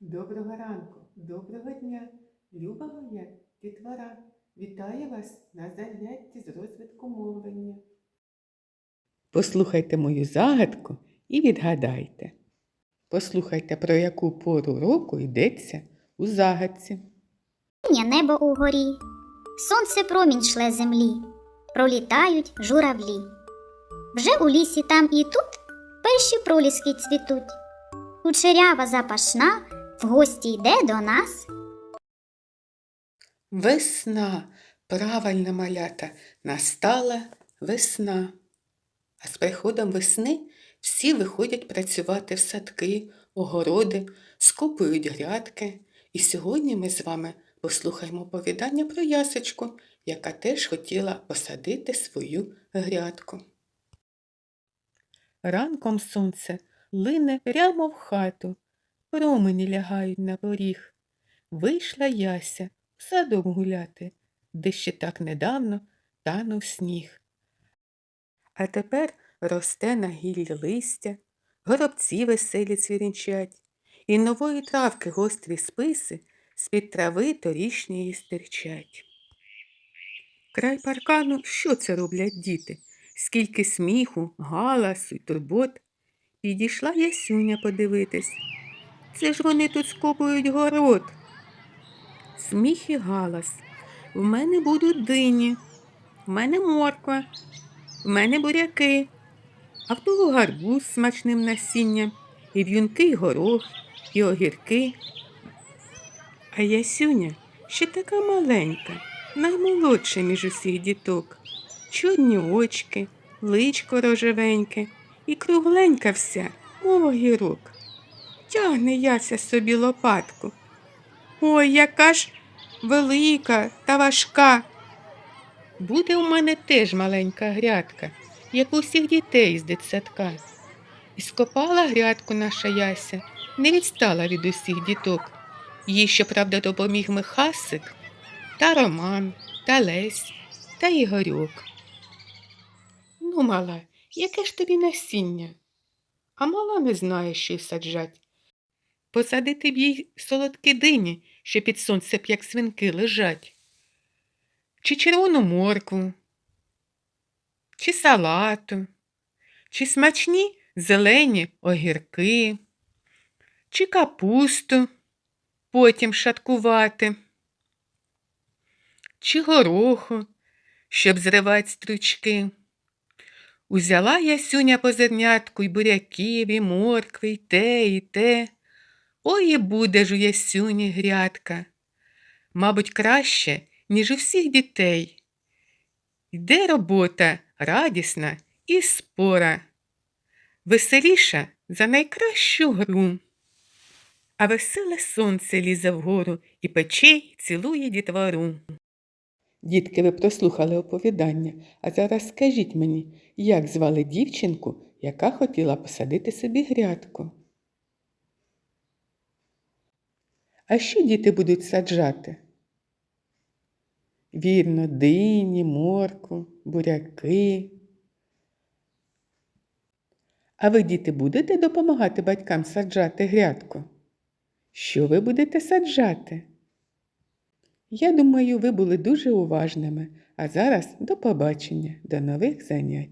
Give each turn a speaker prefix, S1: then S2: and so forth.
S1: Доброго ранку, доброго дня, люба моя дітвора. Вітаю вас на занятті з розвитку мовлення. Послухайте мою загадку і відгадайте. Послухайте, про яку пору року йдеться у загадці.
S2: Синє небо угорі, сонце промінь шле землі, пролітають журавлі. Вже у лісі там і тут перші проліски цвітуть. Кучерява запашна в гості йде до нас.
S1: Весна, правильно малята, настала весна. А з приходом весни всі виходять працювати в садки, огороди, скопують грядки. І сьогодні ми з вами послухаємо повідання про ясочку, яка теж хотіла посадити свою грядку. Ранком сонце лине прямо в хату, промені лягають на поріг. Вийшла яся в садок гуляти, де ще так недавно танув сніг. А тепер росте на гіллі листя, горобці веселі цвірінчать, і нової травки гострі списи з-під трави торішньої стирчать. Край паркану що це роблять діти? Скільки сміху, галасу й турбот. Підійшла Ясюня подивитись. Це ж вони тут скопують город. Сміх і галас. В мене будуть дині, в мене морква, в мене буряки, а в того гарбуз з смачним насінням, і в'юнки, й горох, і огірки. А Ясюня ще така маленька, наймолодша між усіх діток. Чорні очки, личко рожевеньке і кругленька вся, мов огірок. Тягне яся собі лопатку. Ой, яка ж велика та важка. Буде у мене теж маленька грядка, як у всіх дітей з дитсадка. І скопала грядку наша яся, не відстала від усіх діток. Їй, щоправда, допоміг Михасик та Роман, та Лесь, та Ігорьок. Ну, мала, яке ж тобі насіння? А мала не знає, що й саджать. Посадити б їй солодкі дині, що під сонцем, як свинки, лежать, чи червону моркву, чи салату, чи смачні зелені огірки, чи капусту потім шаткувати, чи гороху, щоб зривати стручки. Узяла ясюня по зернятку й буряків, і моркви, й те, і те. Ой, і буде ж у ясюні грядка. Мабуть, краще, ніж у всіх дітей. Йде робота радісна і спора, веселіша за найкращу гру. А веселе сонце лізе вгору і печей цілує дітвору. Дітки, ви прослухали оповідання, а зараз скажіть мені, як звали дівчинку, яка хотіла посадити собі грядку? А що діти будуть саджати? Вірно, дині, моркву, буряки. А ви, діти, будете допомагати батькам саджати грядку? Що ви будете саджати? Я думаю, ви були дуже уважними. А зараз до побачення, до нових занять.